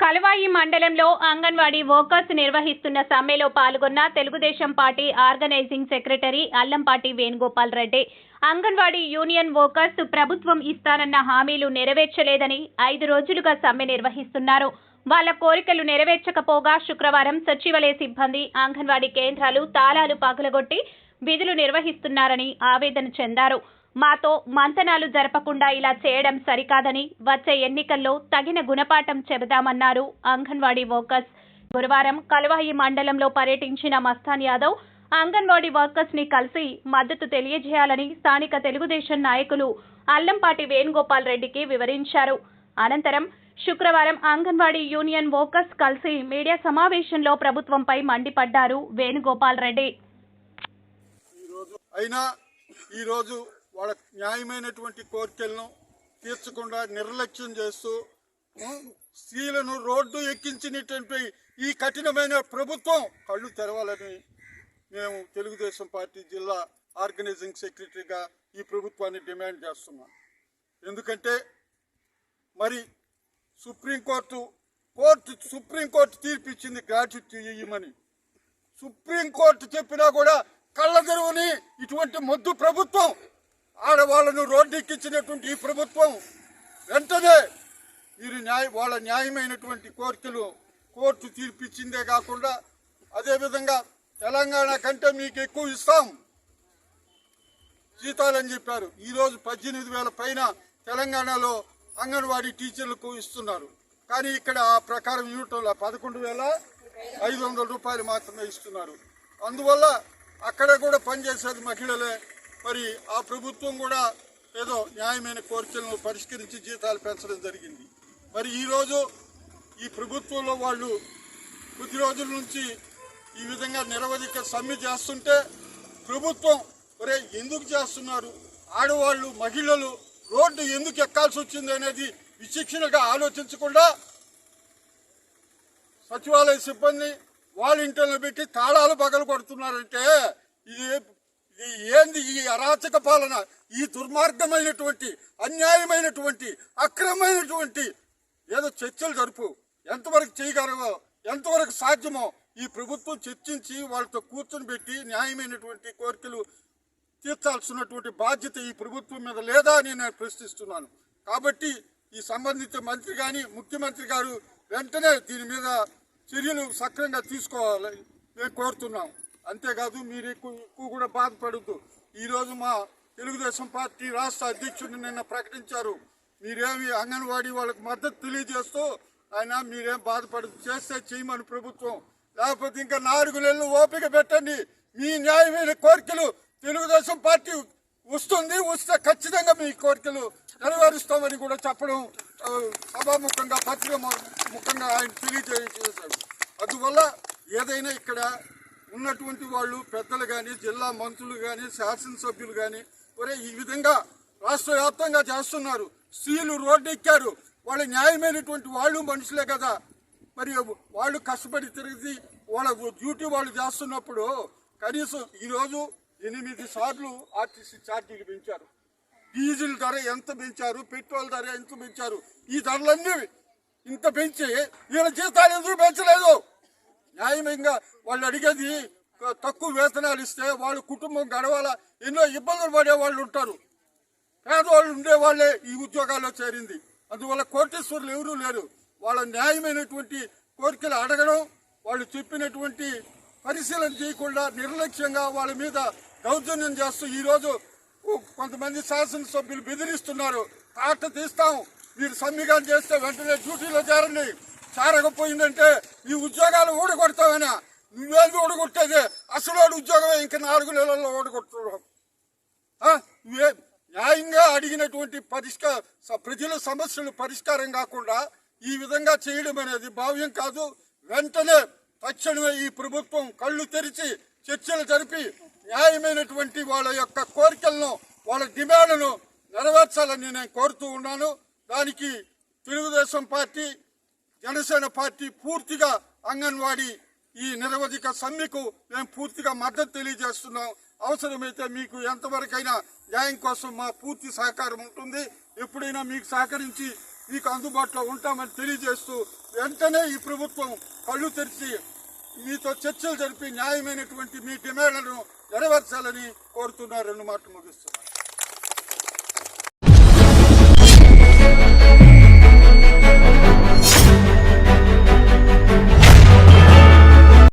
కలవాయి మండలంలో అంగన్వాడీ వర్కర్స్ నిర్వహిస్తున్న సమ్మెలో పాల్గొన్న Telugu Desam party organizing secretary Allampati Venugopal Reddy. Anganwadi union workers ప్రభుత్వం ఇస్తానన్న హామీలు నెరవేర్చలేదని ఐదు రోజులుగా సమ్మె నిర్వహిస్తున్నారు. వాళ్ళ కోరికలు నెరవేర్చకపోగా శుక్రవారం సచివాలయ సిబ్బంది అంగన్వాడీ కేంద్రాలు తాళాలు పగలగొట్టి విధులు నిర్వహిస్తున్నారని ఆవేదన చెందారు. మాతో మంతనాలు జరపకుండా ఇలా చేయడం సరికాదని వచ్చే ఎన్నికల్లో తగిన గుణపాఠం చెబుదామన్నారు అంగన్వాడీ వర్కర్స్. గురువారం కలవాయి మండలంలో పర్యటించిన మస్తాన్ యాదవ్ అంగన్వాడీ వర్కర్స్ని కలిసి మద్దతు తెలియజేయాలని స్థానిక తెలుగుదేశం నాయకులు అల్లంపాటి వేణుగోపాల్ రెడ్డికి వివరించారు. అనంతరం శుక్రవారం అంగన్వాడీ యూనియన్ వర్కర్స్ కలిసి మీడియా సమావేశంలో ప్రభుత్వంపై మండిపడ్డారు వేణుగోపాల్ రెడ్డి. అయినా ఈరోజు వాళ్ళ న్యాయమైనటువంటి కోరికలను తీర్చకుండా నిర్లక్ష్యం చేస్తూ స్త్రీలను రోడ్డు ఎక్కించినటువంటి ఈ కఠినమైన ప్రభుత్వం కళ్ళు తెరవాలని మేము తెలుగుదేశం పార్టీ జిల్లా ఆర్గనైజింగ్ సెక్రటరీగా ఈ ప్రభుత్వాన్ని డిమాండ్ చేస్తున్నాం. ఎందుకంటే మరి సుప్రీంకోర్టు కోర్టు సుప్రీంకోర్టు తీర్పు ఇచ్చింది గ్రాట్యుటీ ఇవ్వమని. సుప్రీంకోర్టు చెప్పినా కూడా కళ్ళ తెరువుని ఇటువంటి మొద్దు ప్రభుత్వం ఆడవాళ్ళను రోడ్డు ఎక్కించినటువంటి ఈ ప్రభుత్వం వెంటనే మీరు న్యాయ వాళ్ళ న్యాయమైనటువంటి కోరికలు కోర్టు తీర్పిచ్చిందే కాకుండా అదేవిధంగా తెలంగాణ కంటే మీకు ఎక్కువ ఇస్తాం. జీతాలని చెప్పారు. ఈరోజు పద్దెనిమిది వేల పైన తెలంగాణలో అంగన్వాడీ టీచర్లకు ఇస్తున్నారు. కానీ ఇక్కడ ఆ ప్రకారం ఇవ్వటంలో పదకొండు వేల ఐదు వందల రూపాయలు మాత్రమే ఇస్తున్నారు. అందువల్ల అక్కడ కూడా పనిచేసేది మహిళలే. మరి ఆ ప్రభుత్వం కూడా ఏదో న్యాయమైన కోరికలను పరిష్కరించి జీతాలు పెంచడం జరిగింది. మరి ఈరోజు ఈ ప్రభుత్వంలో వాళ్ళు కొద్ది రోజుల నుంచి ఈ విధంగా నిరవధిక సమ్మె చేస్తుంటే ప్రభుత్వం ఒరే ఎందుకు చేస్తున్నారు? ఆడవాళ్ళు మహిళలు రోడ్డు ఎందుకు ఎక్కాల్సి వచ్చింది? అనేది విచక్షణగా ఆలోచించకుండా సచివాలయ సిబ్బంది వాళ్ళ ఇంట్లో పెట్టి తాళాలు పగలు కొడుతున్నారంటే ఇది ఇది ఏంది ఈ అరాచక పాలన? ఈ దుర్మార్గమైనటువంటి అన్యాయమైనటువంటి అక్రమమైనటువంటి ఏదో చర్చలు జరుపు. ఎంతవరకు చేయగలవో ఎంతవరకు సాధ్యమో ఈ ప్రభుత్వం చర్చించి వాళ్ళతో కూర్చొని పెట్టి న్యాయమైనటువంటి కోరికలు తీర్చాల్సినటువంటి బాధ్యత ఈ ప్రభుత్వం మీద లేదా అని నేను ప్రశ్నిస్తున్నాను. కాబట్టి ఈ సంబంధిత మంత్రి కానీ ముఖ్యమంత్రి గారు వెంటనే దీని మీద చర్యలు సక్రంగా తీసుకోవాలి. మేము కోరుతున్నాం. అంతేకాదు మీరు ఎక్కువ ఎక్కువ కూడా బాధపడద్దు. ఈరోజు మా తెలుగుదేశం పార్టీ రాష్ట్ర అధ్యక్షుడిని నిన్న ప్రకటించారు. మీరేమి అంగన్వాడీ వాళ్ళకి మద్దతు తెలియజేస్తూ ఆయన మీరేం బాధపడదు చేస్తే చేయమని ప్రభుత్వం. లేకపోతే ఇంకా నాలుగు నెలలు ఓపిక పెట్టండి. మీ న్యాయమైన కోరికలు తెలుగుదేశం పార్టీ వస్తుంది. వస్తే ఖచ్చితంగా మీ కోరికలు నెరవేరుస్తామని కూడా చెప్పడం సభాముఖంగా పత్రిక ముఖంగా ఆయన తెలియజేశారు అందువల్ల ఏదైనా ఇక్కడ ఉన్నటువంటి వాళ్ళు పెద్దలు కానీ జిల్లా మంత్రులు కానీ శాసనసభ్యులు కానీ ఒరే ఈ విధంగా రాష్ట్ర వ్యాప్తంగా చేస్తున్నారు. స్త్రీలు రోడ్డు ఎక్కారు వాళ్ళు న్యాయమైనటువంటి వాళ్ళు మనుషులే కదా. మరి వాళ్ళు కష్టపడి తిరిగి వాళ్ళ డ్యూటీ వాళ్ళు చేస్తున్నప్పుడు కనీసం ఈరోజు ఎనిమిది సార్లు ఆర్టీసీ ఛార్జీలు పెంచారు. డీజిల్ ధర ఎంత పెంచారు? పెట్రోల్ ధర ఎంత పెంచారు? ఈ ధరలన్నీ ఇంత పెంచి వీళ్ళ జీతాలు ఎందుకు పెంచలేదు? న్యాయమంగా వాళ్ళు అడిగేది తక్కువ వేతనాలు ఇస్తే వాళ్ళ కుటుంబం గడవాల? ఎన్నో ఇబ్బందులు పడే వాళ్ళు ఉంటారు. పేదవాళ్ళు ఉండేవాళ్ళే ఈ ఉద్యోగాల్లో చేరింది. అందువల్ల కోటేశ్వరులు ఎవరూ లేరు. వాళ్ళ న్యాయమైనటువంటి కోరికలు అడగడం వాళ్ళు చెప్పినటువంటి పరిశీలన చేయకుండా నిర్లక్ష్యంగా వాళ్ళ మీద దౌర్జన్యం చేస్తూ ఈరోజు కొంతమంది శాసనసభ్యులు బెదిరిస్తున్నారు. తాట తీస్తాం. మీరు సమ్మిగా చేస్తే వెంటనే డ్యూటీలో చేరండి. చేరకపోయిందంటే ఈ ఉద్యోగాలు ఊడగొడతామని? నువ్వేది ఓడగొట్టేది అసలు వాడి ఉద్యోగమే. ఇంకా నాలుగు నెలల్లో ఊడగొట్టడం. నువ్వే న్యాయంగా అడిగినటువంటి పరిష్కార ప్రజల సమస్యలు పరిష్కారం కాకుండా ఈ విధంగా చేయడం అనేది భావ్యం కాదు. వెంటనే తక్షణమే ఈ ప్రభుత్వం కళ్ళు తెరిచి చర్చలు జరిపి న్యాయమైనటువంటి వాళ్ళ యొక్క కోరికలను వాళ్ళ డిమాండ్ను నెరవేర్చాలని నేను కోరుతూ ఉన్నాను. దానికి తెలుగుదేశం పార్టీ జనసేన పార్టీ పూర్తిగా అంగన్వాడీ ఈ నిరవధిక సమ్మెకు మేము పూర్తిగా మద్దతు తెలియజేస్తున్నాం. అవసరమైతే మీకు ఎంతవరకైనా న్యాయం కోసం మా పూర్తి సహకారం ఉంటుంది. ఎప్పుడైనా మీకు సహకరించి మీకు అందుబాటులో ఉంటామని తెలియజేస్తూ వెంటనే ఈ ప్రభుత్వం కళ్ళు తెరిచి మీతో చర్చలు జరిపి న్యాయమైనటువంటి మీ డిమాండ్లను నెరవేర్చాలని కోరుతున్నారు రెండు మాటలు ముగిస్తున్నారు